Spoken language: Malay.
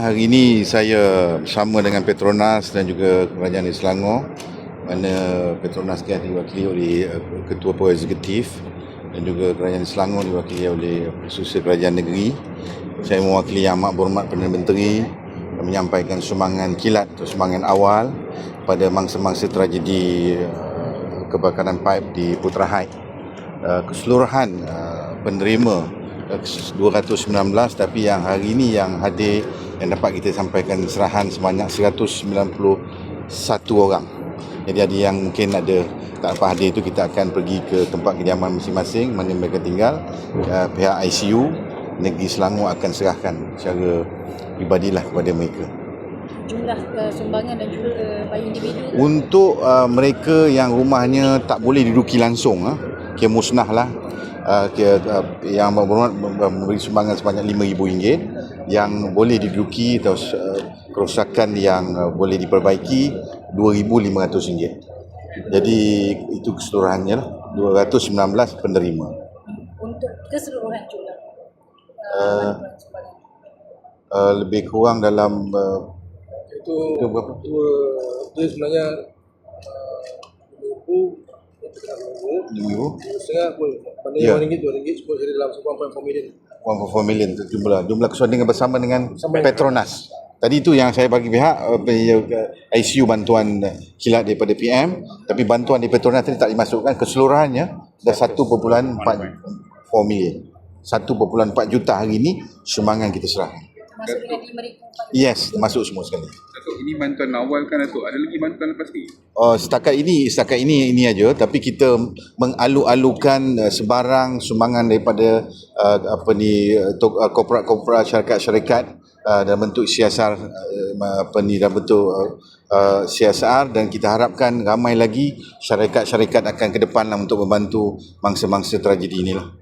Hari ini saya bersama dengan Petronas dan juga Kerajaan Selangor mana Petronas kan diwakili oleh uh, Ketua Pegawai Eksekutif dan juga Kerajaan Selangor diwakili oleh Susir Kerajaan Negeri. Saya mewakili Yang Amat Berhormat Perdana Menteri menyampaikan sumbangan kilat atau sumbangan awal pada mangsa-mangsa tragedi uh, kebakaran paip di Putra Heights. Uh, keseluruhan uh, penerima uh, 219 tapi yang hari ini yang hadir yang dapat kita sampaikan serahan sebanyak 191 orang. Jadi ada yang mungkin ada tak dapat hadir itu kita akan pergi ke tempat kediaman masing-masing mana mereka tinggal. Uh, pihak ICU negeri Selangor akan serahkan secara pribadilah kepada mereka. jumlah uh, sumbangan dan juga bagi individu Untuk uh, mereka yang rumahnya tak boleh diduduki langsung, uh, kira musnah lah. Uh, kira, uh, yang berhormat memberi sumbangan sebanyak RM5,000 yang boleh diduduki atau uh, kerosakan yang uh, boleh diperbaiki RM2,500 jadi itu keseluruhannya lah. 219 penerima. Untuk keseluruhan jumlah? Uh, uh, uh, lebih kurang dalam uh, itu itu berapa? dua dia sebenarnya uh, ribu RM5,000 setengah pun mana Ya. yang ringgit dua ringgit semua jadi dalam 1.4 million 1.4 million jumlah jumlah kesudahan bersama dengan Bersama dengan Petronas. Tadi itu yang saya bagi pihak uh, ICU bantuan uh, kilat daripada PM tapi bantuan di Petronas tadi tak dimasukkan keseluruhannya dah 1.4 million. 1.4 juta hari ini sumbangan kita serahkan. termasuk dengan RM5,000 Yes, masuk semua sekali. Datuk, ini bantuan awal kan Datuk? Ada lagi bantuan lepas ni? Oh, setakat ini setakat ini ini aja tapi kita mengalu-alukan uh, sebarang sumbangan daripada uh, apa ni uh, korporat-korporat syarikat-syarikat uh, dalam bentuk CSR uh, apa ni dalam bentuk uh, uh, CSR dan kita harapkan ramai lagi syarikat-syarikat akan ke depan lah untuk membantu mangsa-mangsa tragedi inilah.